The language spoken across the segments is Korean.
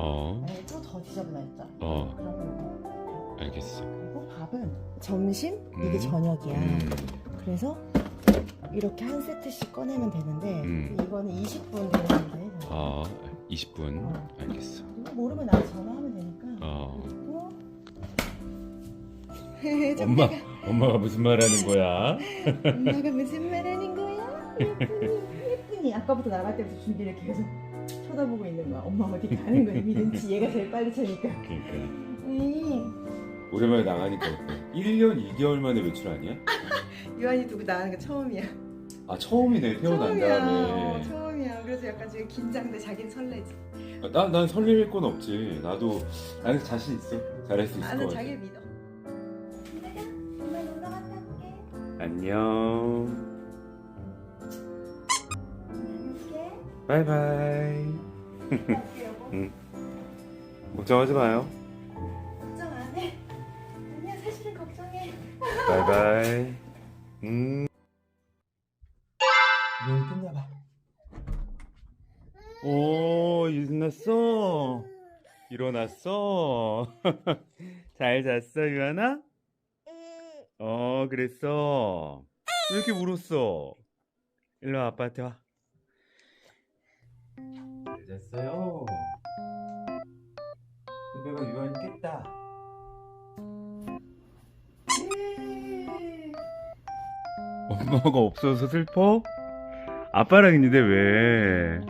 어, 만약에 또 더 지저분해졌다. 어, 그러면 알겠어. 그리고 밥은 점심 이게 음. 저녁이야. 음, 그래서 이렇게 한 세트씩 꺼내면 되는데 음. 이거는 20분 되는데 아, 20분. 알겠어. 이거 모르면 나한테 전화하면 되니까. 어. 그리고 엄마, 엄마가 무슨 말 하는 거야? 엄마가 무슨 말하는 거야? 예쁘니 아까부터 나갈 때부터 준비를 계속 쳐다보고 있는 거야. 엄마 어디 가는 거야? 믿은지 얘가 제일 빨리 차니까. 그러니까. 음. 오랜만에 나가니까 어때? 1년 2개월 만에 외출 아니야? 유한이 두고 나가는 게 처음이야. 아, 처음이네, 태어난 처음이야. 다음에. 어, 처음이야. 그래서 약간 지금 긴장돼. 자긴 설레지. 아, 난, 난 설렐 건 없지. 나도, 나는 자신 있어. 잘할 수 있을 나는 것 같아. 자기를 믿어. 엄마 놀러 갔다 올게. 안녕. 바이바이. 갈게 여보. 걱정하지 마요. 걱정 안 해. 아니야 사실은 걱정해. 바이바이. 음. 눈 끝나봐. 오, 일어났어. 일어났어. 잘 잤어, 유하나? 어, 그랬어. 왜 이렇게 울었어? 일로 와, 아빠한테 와. 잘 잤어요. 선배가 유한이 깼다. 엄마가 없어서 슬퍼? 아빠랑 있는데 왜?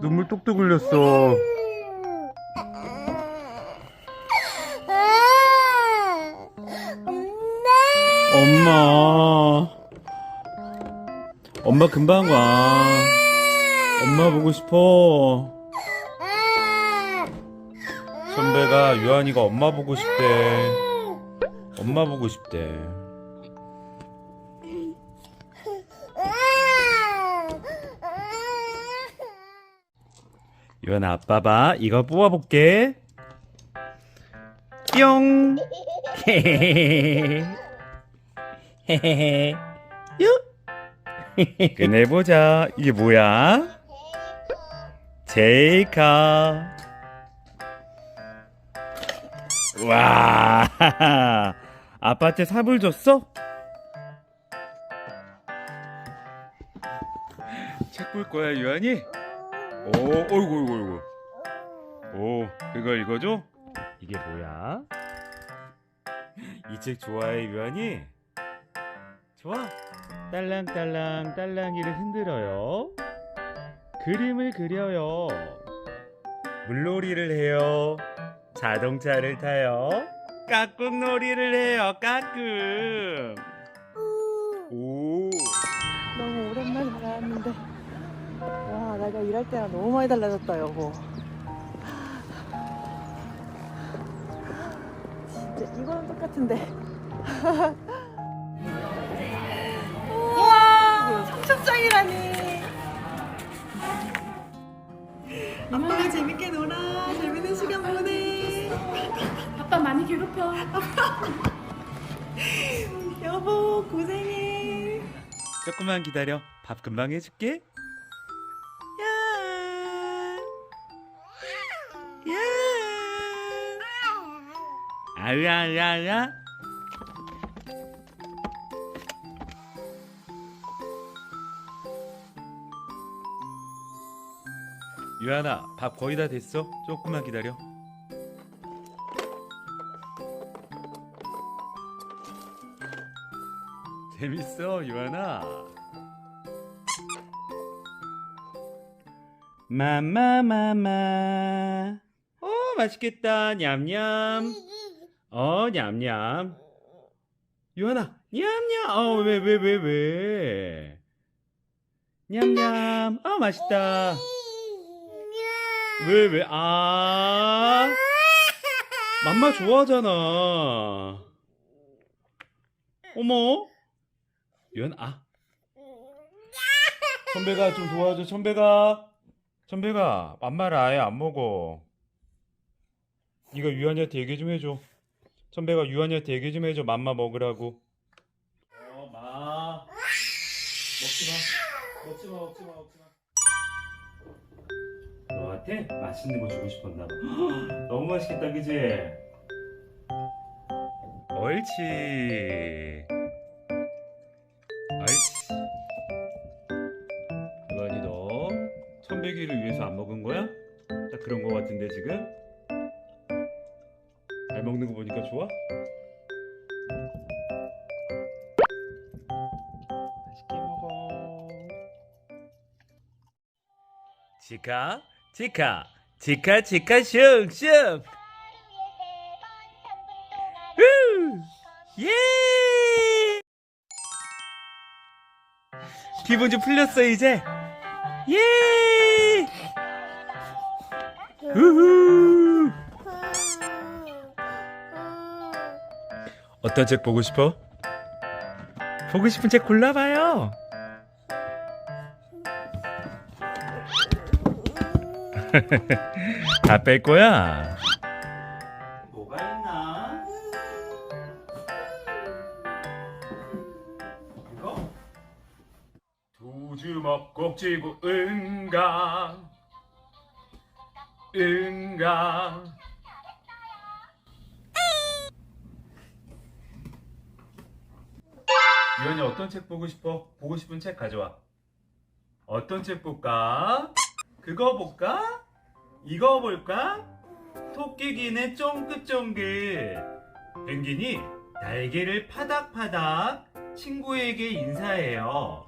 눈물 뚝뚝 흘렸어. 엄마. 엄마 금방 와. 엄마 보고 싶어. 선배가 유한이가 엄마 보고 싶대. 엄마 보고 싶대. 유한아 아빠 봐. 이거 뽑아볼게. 뿅. 헤헤헤. 요. 꺼내보자. 이게 뭐야? 제이카. 와. 아빠한테 삽을 줬어? 책 볼 거야, 유한이? 오, 어이구, 어이구, 어이구. 오, 그걸 읽어줘? 이게 뭐야? 이 책 좋아해, 유한이? 좋아. 딸랑딸랑 딸랑이를 흔들어요. 그림을 그려요. 물놀이를 해요. 자동차를 타요. 까꿍놀이를 해요. 까꿍. 오. 너무 오랜만에 나왔는데 와 내가 일할 때랑 너무 많이 달라졌다 여보. 진짜 이거랑 똑같은데. 우와 삼척장이라니. 재밌게 놀아. 재밌는 시간 보내. 아빠 많이 괴롭혀. 여보 고생해. 조금만 기다려. 밥 금방 해줄게. 야. 야. 아야야야. 유한아, 밥 거의 다 됐어. 조금만 기다려. 재밌어, 유한아. 마마마마. 어, 맛있겠다. 냠냠. 어, 냠냠. 유한아, 냠냠. 어, 왜, 왜, 왜, 왜? 냠냠. 아, 맛있다. 왜, 왜, 아. 맘마 좋아하잖아. 어머. 유한, 아. 천배가 좀 도와줘, 천배가. 천배가, 맘마를 아예 안 먹어. 네가 유한이한테 얘기 좀 해줘. 천배가 유한이한테 얘기 좀 해줘. 맘마 먹으라고. 어, 마. 먹지 마. 먹지 마, 먹지 마, 먹지 마. 너한테? 맛있는 거 주고 싶었나 봐. 너무 맛있겠다, 그지? 옳지. 옳지. 유한이 너 천백이를 위해서 안 먹은 거야? 딱 그런 거 같은데 지금? 잘 먹는 거 보니까 좋아? 맛있게 먹어. 치카, 치카, 치카, 치카, 슝슝. 후! 예! 기분 좀 풀렸어 이제. 예! 우후! 어떤 책 보고 싶어? 보고 싶은 책 골라봐요. 다 뺄 거야. 뭐가 있나? 이거? 두 주먹 꼭 쥐고 응가 응가 유연이 어떤 책 보고 싶어? 보고 싶은 책 가져와 어떤 책 볼까? 그거 볼까? 이거 볼까? 토끼기네 쫑긋쫑긋 펭귄이 날개를 파닥파닥 친구에게 인사해요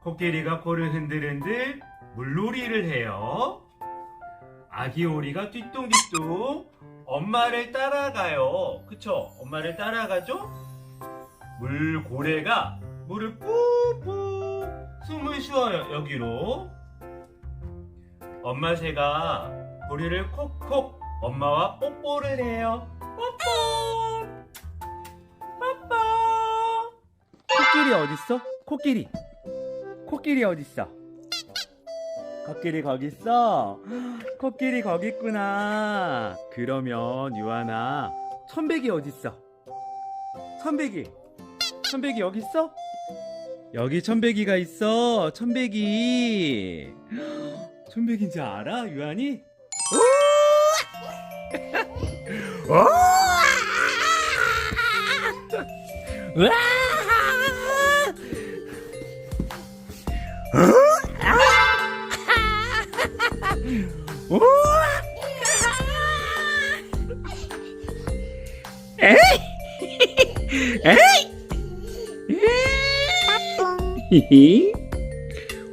코끼리가 코를 흔들흔들 물놀이를 해요 아기 오리가 뒤뚱뒤뚱 엄마를 따라가요 그쵸? 엄마를 따라가죠? 물고래가 물을 뿜뿜 숨을 쉬어요 여기로 엄마 새가 고리를 콕콕 엄마와 뽀뽀를 해요. 뽀뽀. 뽀뽀. 코끼리 어딨어? 코끼리. 코끼리 어딨어? 코끼리 거기 있어? 코끼리 거기 있구나. 그러면 유아나 천백이 어딨어? 천백이. 천백이 여기 있어? 여기 천백이가 있어. 천백이. 천백인지 알아? 유한이? 어?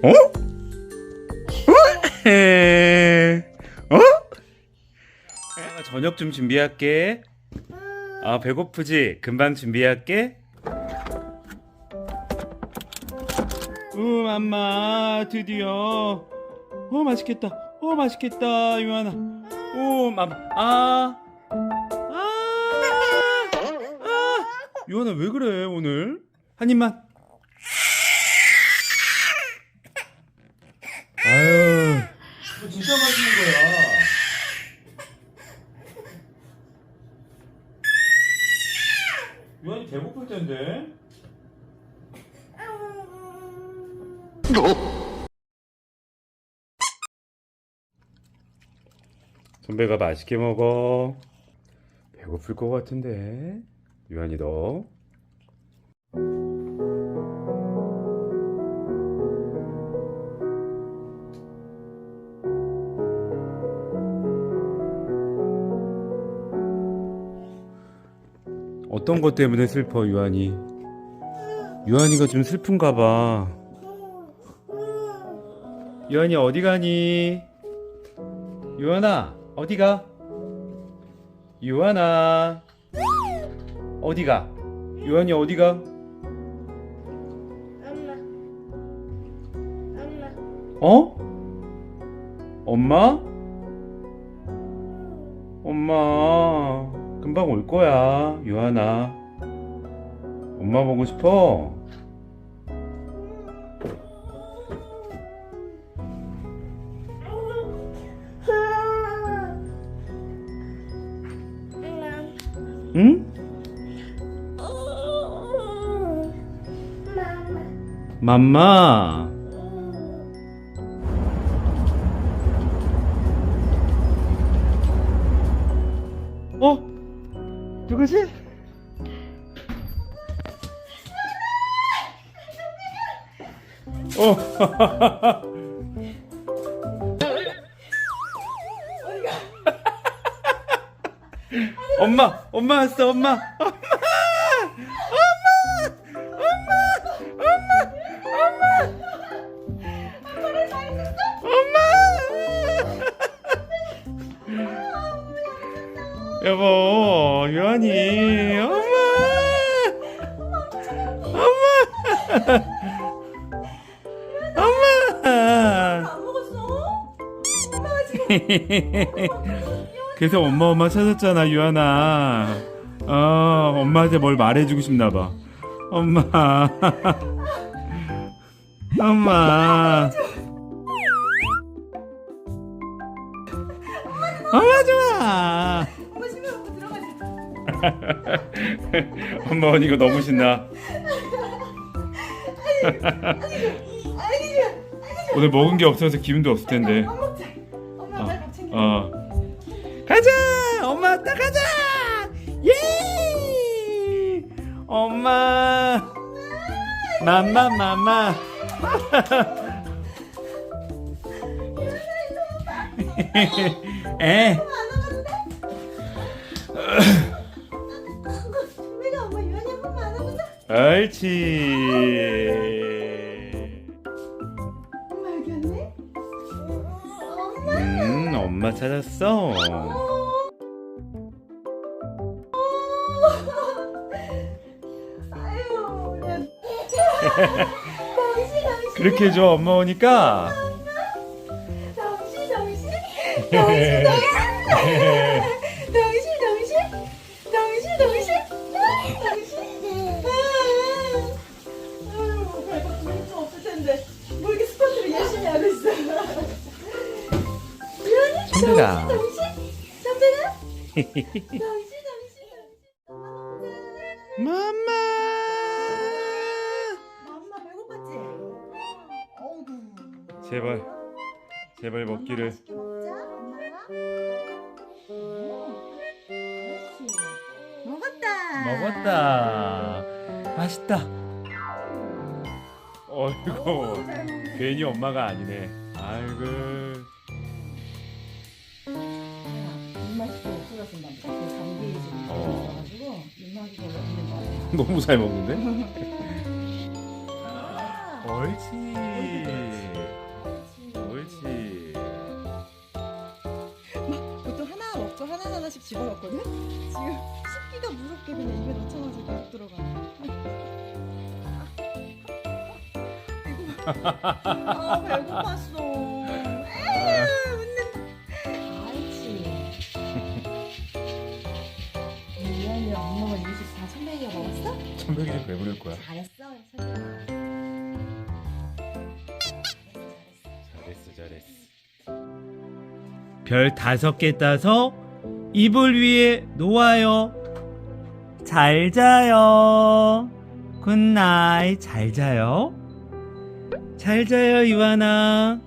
어? 저녁 좀 준비할게. 아, 배고프지? 금방 준비할게. 우, 맘마, 드디어. 어, 맛있겠다. 어, 맛있겠다, 유한아. 오, 맘, 아. 아. 아. 유한아, 왜 그래, 오늘? 한 입만. 아유. 이거 진짜 맛있는 거야. 유한이 배고플 텐데. 선배가 맛있게 먹어. 배고플 것 같은데. 유한이 너. 어떤 것 때문에 슬퍼 유한이? 유한이가 좀 슬픈가 봐. 유한이 어디 가니? 유한아 어디 가? 유한아 어디 가? 유한이 어디 가? 엄마. 엄마. 어? 엄마? 엄마 금방 올 거야 유한아 엄마 보고 싶어? 응? 맘마 그지? 어. 엄마, 엄마 왔어, 엄마. 엄마! 엄마! 엄마! 엄마! 엄마! 엄마! 엄마! 여보. 유한이, 엄마, 엄마, 엄마. 그래서 엄마 엄마 찾았잖아, 유한아. 어, 엄마한테 뭘 말해주고 싶나봐. 엄마. 엄마 엄마 언니 이거 너무 신나. 오늘 먹은 게 없어서 기분도 없을 텐데. 엄마 어, 빨리 밥 챙겨. 어. 가자! 엄마 왔다 가자! 예! 엄마! 맘마 맘마. 에. 옳지. 엄마 여기 왔네. 엄마. 음, 엄마 찾았어. 아유, 우리 정시 정시 그렇게 해줘 엄마 오니까. 정시 정시 정시 정시 제발 제발 먹기를. 맛있게 먹자 엄마가 오, 그렇지 먹었다 먹었다. 맛있다. 어이구 어우, 잘 먹네. 괜히 엄마가 아니네. 아이고 입맛이 좀 없어졌나 보다 그 감기에 좀 어. 있어가지고 입맛이 별로 없는 거야 너무 잘 먹는데? 아, 옳지. 하나 하나씩 집어넣거든 지금 씹기가 무섭게 그냥 입에 넣자마자 계속 들어가 아 배고팠어 에휴 웃는 알지 미안해 엄마가 이식 다 선배가 먹었어? 천백이 왜 부를 거야? 잘했어 선배가 잘했어 잘했어. 별 다섯 개 따서 이불 위에 놓아요. 잘 자요. 굿나잇 잘 자요. 잘 자요 유하나.